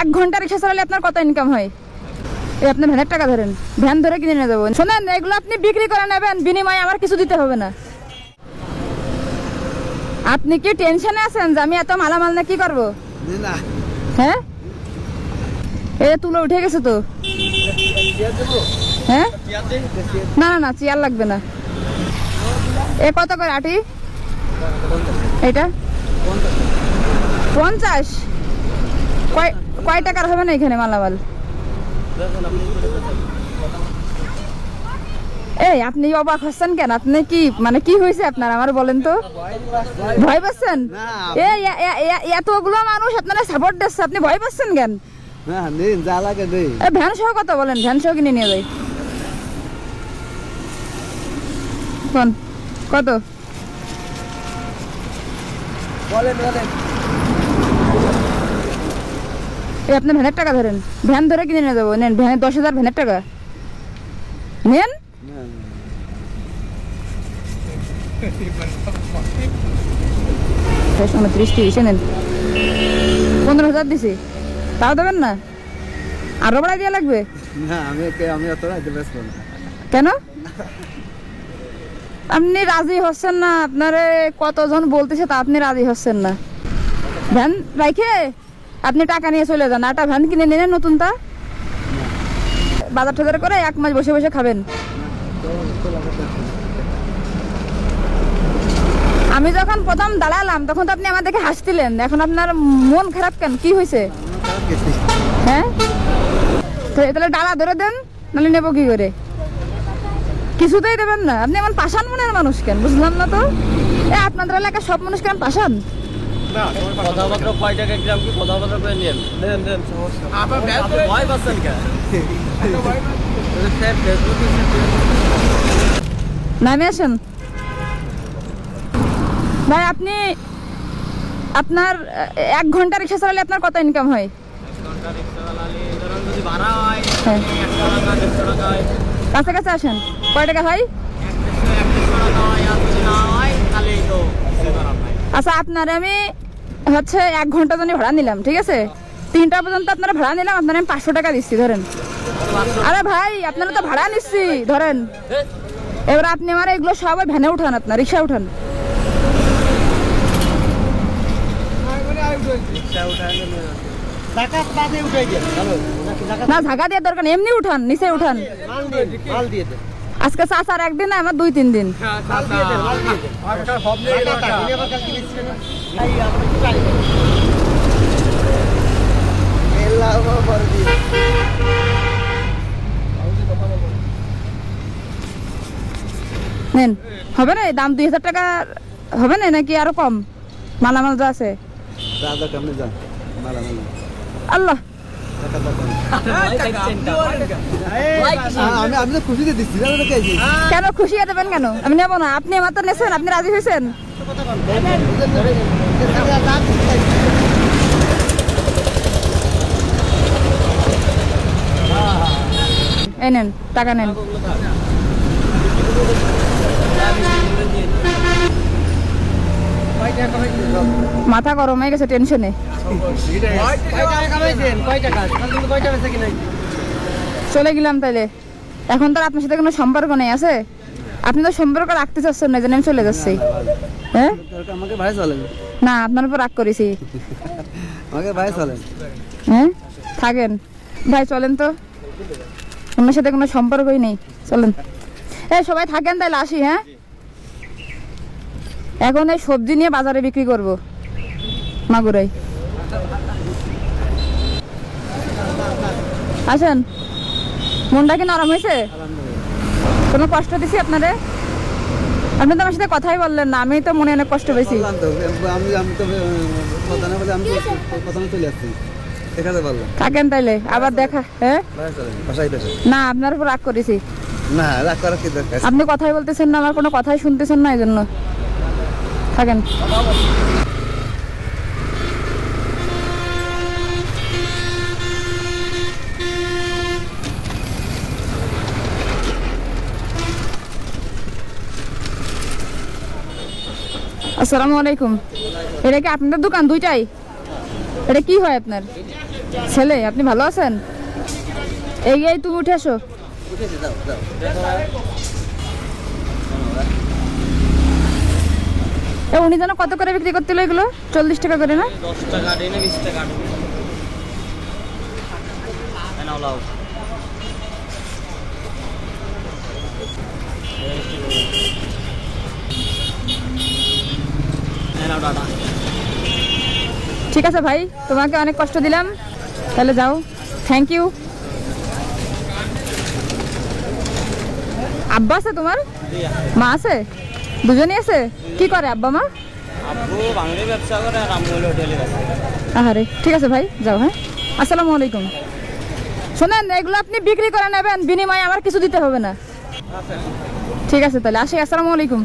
এক ঘণ্টা রিক্সা চালালে আপনার কত ইনকাম হয়? এই আপনি ভ্যানের টাকা ধরেন ভ্যান ধরে কিনে নিয়ে যাবেন শোনেন এগুলো আপনি বিক্রি করে নেবেন বিনিময়ে আমার কিছু দিতে হবে না। আপনি কি টেনশনে আছেন যে আমি এত মালামাল না কি করব? হ্যাঁ? এ তুলো উঠে গেছে তো। হ্যাঁ? না না না চেয়ার লাগবে না। এ কত করে আটি? এটা পঞ্চাশ। কয় কয় টাকার হবে না এখানে মালামাল? এই আপনি অবাক হচ্ছেন কেন? আপনি কি মানে কি হয়েছে আপনার? আমার বলেন তো। ভয় পাচ্ছেন। এই এতগুলো মানুষ আপনারা সাপোর্ট দিচ্ছে আপনি ভয় পাচ্ছেন কেন? ভ্যান সহ কত বলেন? ভ্যান সহ কিনে নিয়ে যাই। কত? বলেন বলেন। এই আপনি ভ্যানের টাকা ধরেন। ভ্যান ধরে কিনে নিয়ে যাব। নেন ভ্যানের দশ হাজার ভ্যানের টাকা। নেন। না, দশ উনত্রিশ তিরিশে নেন। পনেরো হাজার দিছি। তাও দেবেন না? আরও বাড়াই দেওয়া লাগবে? কেন? আপনি রাজি হচ্ছেন না। আপনারে কতজন বলতেছে তা আপনি রাজি হচ্ছেন না। ভ্যান রাইখে? আপনি টাকা নিয়ে চলে যান একটা ভ্যান কিনে নিলেন নতুনটা। বাজার টাজার করে এক মাস বসে বসে খাবেন। আমি যখন প্রথম দাঁড়ালাম, তখন তো আপনি আমার দেখে হাসছিলেন। এখন আপনার মন খারাপ কেন? কি হয়েছে? হ্যাঁ? তাহলে ডালা ধরে দেন, নাহলে নেব কি করে? কিছুতেই দেবেন না। আপনি এমন পাষাণ মনের মানুষ কেন? বুঝলাম না তো। এ আপনাদের এলাকার সব মানুষ কেন পাষাণ? কথাবার্তা কয় টাকা গ্রাম কি? কথাবার্তা করে নিন দেন দেন আপনি ভয় পাচ্ছেন কেন? নামে আসেন। ভাই আপনি আপনার এক ঘণ্টা রিক্সা চালালে আপনার কত ইনকাম হয়? ধরুন যদি ভাড়া হয় হয়। কাছাকাছি আসেন। কয় টাকা হয়? কিছু আচ্ছা আপনার আমি হচ্ছে এক ঘণ্টা জন্য ভাড়া নিলাম ঠিক আছে? তিনটা পর্যন্ত আপনারা ভাড়া নিলাম আপনার আমি পাঁচশো টাকা দিচ্ছি ধরেন। আরে ভাই আপনারা তো ভাড়া নিচ্ছি ধরেন। এবার আপনি আমার এগুলো সবাই ভ্যানে উঠান আপনার রিক্সা উঠান। না ঝাঁকা দিয়ে দরকার এমনি উঠান নিচে উঠান। মাল দিয়ে দেন আজকে চাচার একদিন আমার দুই তিন দিন। দিয়ে। নেন হবে না? দাম দুই হাজার টাকা হবে না? নাকি আরও কম? মালামাল যা আছে। আল্লাহ। আমি আমি তো খুশিতে দিচ্ছি কেন খুশি হয়ে দেবেন কেন? আমি নেব না আপনি আমার তো নেছেন আপনি রাজি হয়েছেন? এই নেন টাকা নেন। মাথা গরম হয়ে গেছে, টেনশনে। চলে গেলাম তাইলে। এখন তো আপনার সাথে কোনো সম্পর্ক নেই, আছে? আপনি তো সম্পর্ক রাখতে চাচ্ছেন না যেন আমি চলে যাচ্ছি। হ্যাঁ? না, আপনার উপর রাগ করেছি। হ্যাঁ? থাকেন। ভাই, চলেন তো। আপনার সাথে কোনো সম্পর্কই নেই, চলেন। এই, সবাই থাকেন তাহলে আসি হ্যাঁ? এখন এই সবজি নিয়ে বাজারে বিক্রি করব। মাগুরাই। আসেন। মনটা কি নরম হয়েছে? কোনো কষ্ট দিছি আপনারে? আপনি তো আমার সাথে কথাই বললেন না আমি তো মনে অনেক কষ্ট পেয়েছি। থাকেন তাইলে আবার দেখা হ্যাঁ? না আপনার উপর রাগ করেছি। না রাগ করার কি দরকার? আপনি কথাই বলতেছেন না আমার কোনো কথাই শুনতেছেন না এই জন্য থাকেন। আসসালামু আলাইকুম। এটা কি আপনাদের দোকান দুইটাই? এটা কি হয় আপনার? ছেলে, আপনি ভালো আছেন? এই তুমি উঠে আসো। উনি যেন কত করে বিক্রি করতে এগুলো? চল্লিশ টাকা করে না? দশ টাকা বিশ টাকা ঠিক আছে ভাই তোমাকে অনেক কষ্ট দিলাম। তাহলে যাও। থ্যাংক ইউ আব্বা আছে তোমার? মা আছে? দুজনই আছে? কি করে আব্বা মা? আব্বু বাঙালি ব্যবসা করে আর আম্মু হলো হোটেলে আহারে ঠিক আছে ভাই যাও হ্যাঁ আসসালামু আলাইকুম। শোনেন এগুলো আপনি বিক্রি করে নেবেন বিনিময়ে আমার কিছু দিতে হবে না। ঠিক আছে তাহলে আসি আসসালামু আলাইকুম।